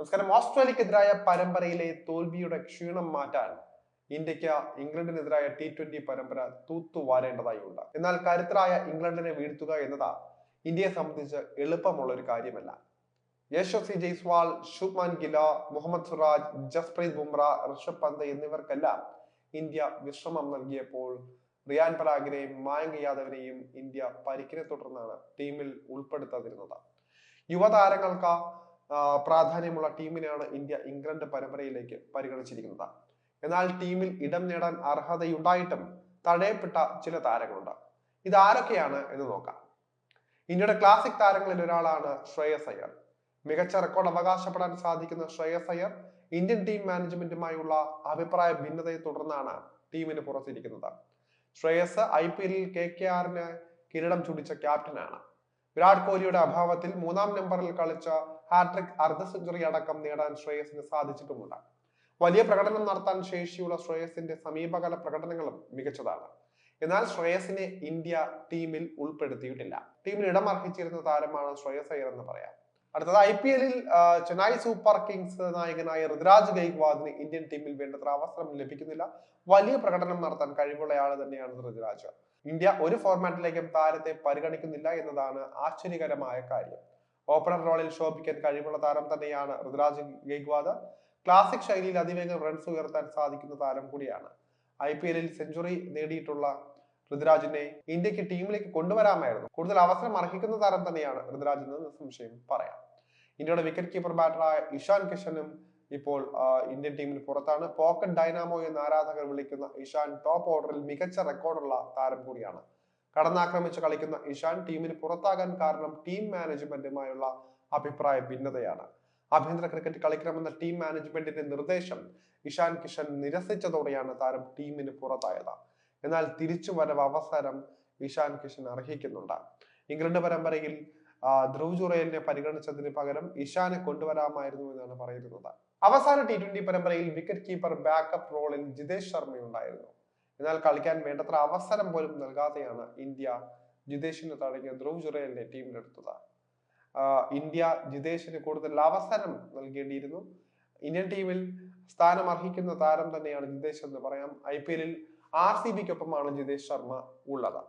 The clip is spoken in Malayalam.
നമസ്കാരം. ഓസ്ട്രേലിയക്കെതിരായ പരമ്പരയിലെ തോൽവിയുടെ ക്ഷീണം മാറ്റാൻ ഇന്ത്യയ്ക്ക് ഇംഗ്ലണ്ടിനെതിരായ ടി ട്വന്റി പരമ്പര തൂത്തുവാരേണ്ടതായി ഉണ്ട് എന്നാൽ കരുത്തരായ ഇംഗ്ലണ്ടിനെ വീഴ്ത്തുക എന്നത് ഇന്ത്യയെ സംബന്ധിച്ച് എളുപ്പമുള്ള ഒരു കാര്യമല്ല. യശസ്വി ജയ്സ്വാൾ ശുഭ്മാൻ ഗില മുഹമ്മദ് സുറാജ് ജസ്പ്രീത് ബുംറ ഋഷഭ് പന്ത് എന്നിവർക്കെല്ലാം ഇന്ത്യ വിശ്രമം നൽകിയപ്പോൾ റിയാൻ പരാഗിനെയും മായങ്ക് യാദവിനെയും ഇന്ത്യ പരിക്കിനെ തുടർന്നാണ് ടീമിൽ ഉൾപ്പെടുത്താതിരുന്നത്. യുവതാരങ്ങൾക്ക് പ്രാധാന്യമുള്ള ടീമിനെയാണ് ഇന്ത്യ ഇംഗ്ലണ്ട് പരമ്പരയിലേക്ക് പരിഗണിച്ചിരിക്കുന്നത്. എന്നാൽ ടീമിൽ ഇടം നേടാൻ അർഹതയുണ്ടായിട്ടും തടയപ്പെട്ട ചില താരങ്ങളുണ്ട്. ഇതാരൊക്കെയാണ് എന്ന് നോക്കാം. ഇന്ത്യയുടെ ക്ലാസിക് താരങ്ങളിൽ ഒരാളാണ് ശ്രേയസ് അയ്യർ. മികച്ച റെക്കോർഡ് അവകാശപ്പെടാൻ സാധിക്കുന്ന ശ്രേയസ് അയ്യർ ഇന്ത്യൻ ടീം മാനേജ്മെന്റുമായുള്ള അഭിപ്രായ ഭിന്നതയെ തുടർന്നാണ് ടീമിന് പുറത്തിരിക്കുന്നത്. ശ്രേയസ് ഐ പി എല്ലിൽ കെ കെ ആറിന് കിരീടം ചൂടിച്ച ക്യാപ്റ്റനാണ് വിരാട് കോഹ്ലിയുടെ അഭാവത്തിൽ മൂന്നാം നമ്പറിൽ കളിച്ച ഹാട്രിക് അർദ്ധ സെഞ്ചുറി അടക്കം നേടാൻ ശ്രേയസിന് സാധിച്ചിട്ടുമുണ്ട്. വലിയ പ്രകടനം നടത്താൻ ശേഷിയുള്ള ശ്രേയസിന്റെ സമീപകാല പ്രകടനങ്ങളും മികച്ചതാണ്. എന്നാൽ ശ്രേയസിനെ ഇന്ത്യ ടീമിൽ ഉൾപ്പെടുത്തിയിട്ടില്ല. ടീമിൽ ഇടം അർഹിച്ചിരുന്ന താരമാണ് ശ്രേയസ് അയ്യർ എന്ന് പറയാം. അടുത്തത് ഐ പി എല്ലിൽ ചെന്നൈ സൂപ്പർ കിങ്സ് നായകനായ ഋതുരാജ് ഗൈക്വാദിന് ഇന്ത്യൻ ടീമിൽ വേണ്ടത്ര അവസരം ലഭിക്കുന്നില്ല. വലിയ പ്രകടനം നടത്താൻ കഴിവുള്ളയാൾ തന്നെയാണ് ഋതുരാജ്. ഇന്ത്യ ഒരു ഫോർമാറ്റിലേക്കും താരത്തെ പരിഗണിക്കുന്നില്ല എന്നതാണ് ആശ്ചര്യകരമായ കാര്യം. ഓപ്പണർ റോളിൽ ശോഭിക്കാൻ കഴിവുള്ള താരം തന്നെയാണ് ഋതുരാജ് ഗെയ്ക്വാദ് ക്ലാസിക് ശൈലിയിൽ അതിവേഗം റൺസ് ഉയർത്താൻ സാധിക്കുന്ന താരം കൂടിയാണ്. ഐ പി എല്ലിൽ സെഞ്ചുറി നേടിയിട്ടുള്ള ഋതുരാജിനെ ഇന്ത്യയ്ക്ക് ടീമിലേക്ക് കൊണ്ടുവരാമായിരുന്നു. കൂടുതൽ അവസരം അർഹിക്കുന്ന താരം തന്നെയാണ് ഋതുരാജ് എന്ന് സംശയം പറയാം. ഇന്ത്യയുടെ വിക്കറ്റ് കീപ്പർ ബാറ്ററായ ഇഷാൻ കിഷനും ഇപ്പോൾ ഇന്ത്യൻ ടീമിന് പുറത്താണ്. പോക്കറ്റ് ഡൈനാമോ എന്ന് ആരാധകർ വിളിക്കുന്ന ഇഷാൻ ടോപ്പ് ഓർഡറിൽ മികച്ച റെക്കോർഡുള്ള താരം കൂടിയാണ്. കടന്നാക്രമിച്ച് കളിക്കുന്ന ഇഷാൻ ടീമിന് പുറത്താകാൻ കാരണം ടീം മാനേജ്മെന്റുമായുള്ള അഭിപ്രായ ഭിന്നതയാണ്. ആഭ്യന്തര ക്രിക്കറ്റ് കളിക്കണമെന്ന ടീം മാനേജ്മെന്റിന്റെ നിർദ്ദേശം ഇഷാൻ കിഷൻ നിരസിച്ചതോടെയാണ് താരം ടീമിന് പുറത്തായത്. എന്നാൽ തിരിച്ചു വരവ് അവസരം ഇഷാൻ കിഷൻ അർഹിക്കുന്നുണ്ട്. ഇംഗ്ലണ്ട് പരമ്പരയിൽ ധ്രുവ് ജുറേലിനെ പരിഗണിച്ചതിന് പകരം ഇഷാനെ കൊണ്ടുവരാമായിരുന്നു എന്നാണ് പറയുന്നത്. അവസാന ടി ട്വന്റി പരമ്പരയിൽ വിക്കറ്റ് കീപ്പർ ബാക്കപ്പ് റോളിൽ ജിതേഷ് ശർമ്മയുണ്ടായിരുന്നു. എന്നാൽ കളിക്കാൻ വേണ്ടത്ര അവസരം പോലും നൽകാതെയാണ് ഇന്ത്യ ജിതേഷിനെ തടഞ്ഞ ധ്രുവ് ജുറേലിനെ ടീമിലെടുത്തത്. ഇന്ത്യ ജിതേഷിന് കൂടുതൽ അവസരം നൽകേണ്ടിയിരുന്നു. ഇന്ത്യൻ ടീമിൽ സ്ഥാനം അർഹിക്കുന്ന താരം തന്നെയാണ് ജിതേഷ് എന്ന് പറയാം. ഐ പി എല്ലിൽ ആർ സി ബിക്കൊപ്പമാണ് ജിതേഷ് ശർമ്മ ഉള്ളത്.